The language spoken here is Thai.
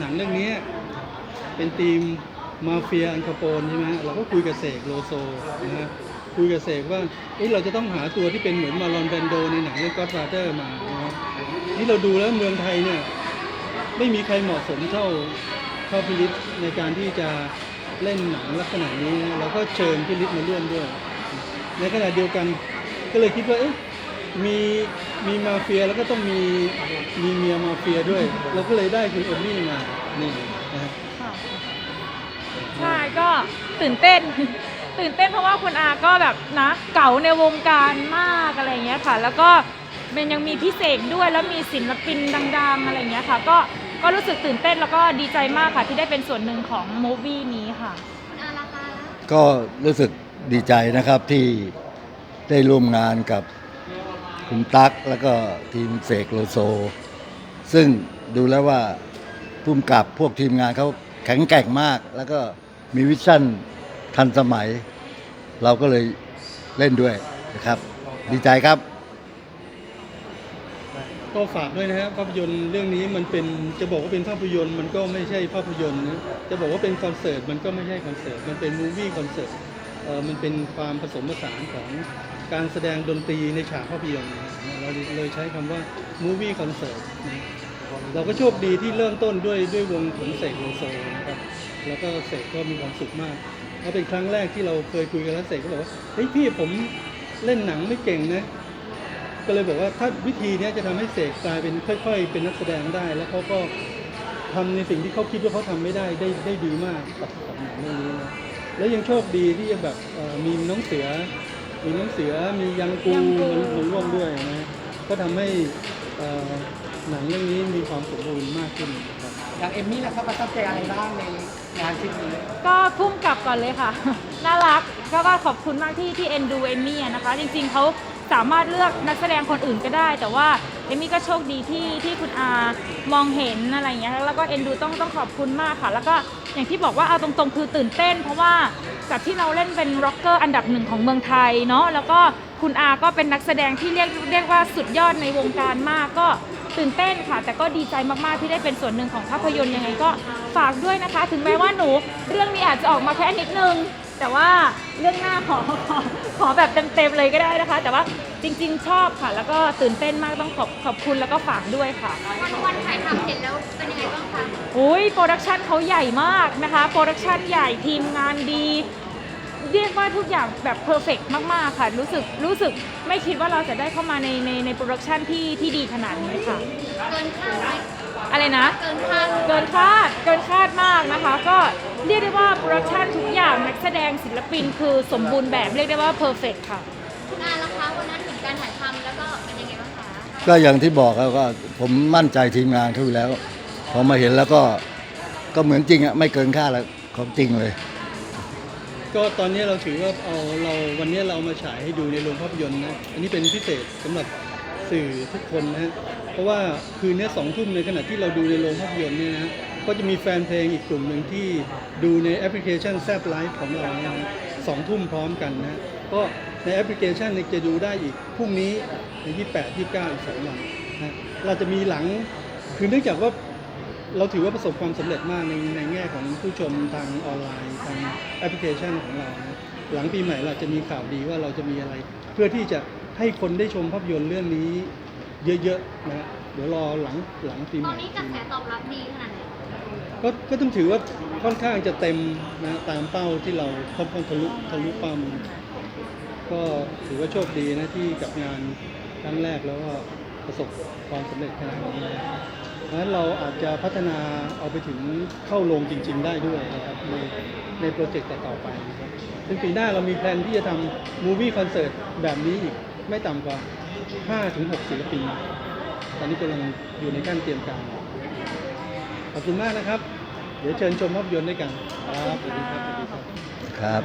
หนังเรื่องนี้เป็นทีมมาเฟียอันคาโปนใช่ไหมฮะเราก็คุยกับเสกโลโซนะฮะคุยกับเสกว่าเอ้เราจะต้องหาตัวที่เป็นเหมือนมาลอนแบนโดในหนังเรื่อง Godfather มานะฮะนี่เราดูแล้วเมืองไทยเนี่ยไม่มีใครเหมาะสมเท่าเท่าพิลิตในการที่จะเล่นหนังลักษณะนี้นะเราก็เชิญพิลิตมาร่วมด้วย ในขณะเดียวกันก็เลยคิดว่าเอ๊ะมี มีมาเฟียแล้วก็ต้องมีมีเมียมาเฟียด้วย เราก็เลยได้คุณเอมมี่มา นี่นะฮะค่ะใช่ก็ตื่นเต้น ตื่นเต้นเพราะว่าคุณอาก็แบบนะ เก่าในวงการมากอะไรอย่างเงี้ยค่ะ แล้วก็เป็นยังมีพิเศษด้วยแล้วมีศิลปินดัง ๆ อะไรอย่างเงี้ยค่ะ ก็ก็รู้สึกตื่นเต้นแล้วก็ดีใจมากค่ะ ที่ได้เป็นส่วนหนึ่งของมูฟวี่นี้ค่ะก็รู้สึกดีใจนะครับที่ได้ร่วมงานกับ คุณตั๊กแล้วก็ทีมเสกโลโซ ซึ่งดูแล้วว่าพุ่มกับพวกทีมงานเขาแข็งแกร่งมาก แล้วก็มีวิชั่นทันสมัย เราก็เลยเล่นด้วยนะครับ ดีใจครับ ก็ฝากด้วยนะฮะภาพยนตร์เรื่องนี้มันเป็นจะบอกว่าเป็นภาพยนตร์มันก็ไม่ใช่ภาพยนตร์นะจะบอกว่าเป็นคอนเสิร์ตมันก็ไม่ใช่คอนเสิร์ตมันเป็นมูวี่คอนเสิร์ตเออมันเป็นความผสมผสานของ การแสดงดนตรีในฉากภาพยนตร์นะเราเลยใช้คำว่ามูวี่คอนเสิร์ตเราก็โชคดีที่เริ่มต้นด้วยด้วยวงขนเสกโลโซนะครับ แล้วก็เสกก็มีความสุขมากเพราเป็นครั้งแรกที่เราเคยคุยกันแล้วเสกก็บอกว่า เฮ้ยพี่ผมเล่นหนังไม่เก่งนะ ก็เลยบอกว่าถ้าวิธีนี้จะทำให้เสกกลายเป็นค่อย ๆ เป็นนักแสดงได้ แล้วเขาก็ทำในสิ่งที่เขาคิดว่าเขาทำไม่ได้ได้ได้ดีมากกับหนังเรื่องนี้นะ แล้วยังโชคดีที่แบบมีน้องเสือ มีน้องเสือมียังกูยังกู มันมันร่วมด้วยนะก็ทำให้เอ่อหนังเรื่องนี้มีความสมบูรณ์มากขึ้นครับ อย่างเอมมี่นะครับประทับใจอะไรบ้างในงานชิ้นนี้ก็พุ่มกลับก่อนเลยค่ะ น่ารักก็ก็ขอบคุณมากที่ที่เอ็นดูเอมมี่อะนะคะ จริงๆเขา สามารถเลือกนักแสดงคนอื่นก็ได้ แต่ว่าเอมมี่ก็โชคดีที่ที่คุณอามองเห็นอะไรอย่างเงี้ยแล้วก็เอ็นดูต้องต้องขอบคุณมากค่ะ แล้วก็อย่างที่บอกว่าเอาตรงๆ คือตื่นเต้น เพราะว่าจากที่เราเล่นเป็นร็อกเกอร์อันดับหนึ่งของเมืองไทยเนาะแล้วก็คุณอาก็เป็นนักแสดงที่เรียกเรียกว่าสุดยอดในวงการมากก็ตื่นเต้นค่ะ แต่ก็ดีใจมากๆที่ได้เป็นส่วนหนึ่งของภาพยนตร์ยังไงก็ฝากด้วยนะคะ ถึงแม้ว่าหนู เรื่องนี้อาจจะออกมาแค่นิดนึง แต่ว่าเรื่องหน้าขอขอขอแบบเต็มๆเลยก็ได้นะคะ แต่ว่าจริง ๆ ชอบค่ะ แล้วก็ตื่นเต้นมากต้องขอบขอบคุณแล้วก็ฝากด้วยค่ะ วันวันถ่ายทำเสร็จแล้วเป็นยังไงบ้างคะอุ้ยโปรดักชันเขาใหญ่มากนะคะ โปรดักชันใหญ่ทีมงานดี เรียกว่าทุกอย่างแบบเพอร์เฟกมาก ๆ ค่ะ รู้สึกรู้สึกไม่คิดว่าเราจะได้เข้ามาในในในโปรดักชันที่ที่ดีขนาดนี้ค่ะ เกินคาดไหม อะไรนะ เกินคาดเกินคาดเกินคาดมากนะคะ ก็เรียกได้ว่าโปรดักชันทุกอย่างนักแสดงศิลปินคือสมบูรณ์แบบเรียกได้ว่าเพอร์เฟกค่ะ งานราคาวันนั้นถึงการถ่ายทำแล้วก็เป็นยังไงบ้างคะก็อย่างที่บอกครับก็ผมมั่นใจทีมงานเขาอยู่แล้ว พอมาเห็นแล้วก็ก็เหมือนจริงอะไม่เกินค่าดแล้วของจริงเลย ก็ตอนนี้เราถือว่าเอาเราวันนี้เราเอามาฉายให้ดูในโรงภาพยนตร์นะ อันนี้เป็นพิเศษสำหรับสื่อทุกคนนะฮะเพ ราะว่าคืนนี้สองทุ่มในขณะที่เราดูในโรงภาพยนตร์เนี่ยนะก็จะมีแฟนเพลงอีกกลุ่มหนึ่งที่ดูในแอปพลิเคชันแซบไลฟ์ของเราเนี่ยนะสองทุ่มพร้อมกันนะก็ในแอปพลิเคชันจะดูได้อีกพรุ่งนี้ใน 28 29 อีกสองวันนะเราจะมีหลังคือเนื่องจากว่าเราถือว่าประสบความสำเร็จมากในในแง่ของผู้ชมทางออนไลน์ทางแอปพลิเคชันของเรานะหลังปีใหม่เราจะมีข่าวดีว่าเราจะมีอะไร เพื่อที่จะให้คนได้ชมภาพยนตร์เรื่องนี้ เยอะๆนะเดี๋ยวรอหลังหลังปีใหตอม่ นนี้กระแสตอบรับดีขนาดไหนก็ก็ต้องถือว่าค่อนข้างจะเต็มนะตามเป้าที่เราค่อนข้างทะลุทะลุเป้ามาก็ถือว่าโชคดีนะที่กับงานครั้งแรกแล้วก็ประสบความสำเร็จขนาดนี้นะเพราะฉะนั้นเราอาจจะพัฒนาเอาไปถึงเข้าโรงจริง ๆ ได้ด้วยนะครับในในโปรเจกต์ต่อๆไปนะครับซึ่งปีหน้าเรามีแพลนที่จะทำมูวี่คอนเสิร์ตแบบนี้อีกไม่ต่ำกว่า 5-6ศิลปินตอนนี้กำลังอยู่ในขั้นเตรียมการ ขอบคุณมากนะครับ เดี๋ยวเชิญชมภาพยนตร์ด้วยกัน ครับครับสวัสดีครับ ครับ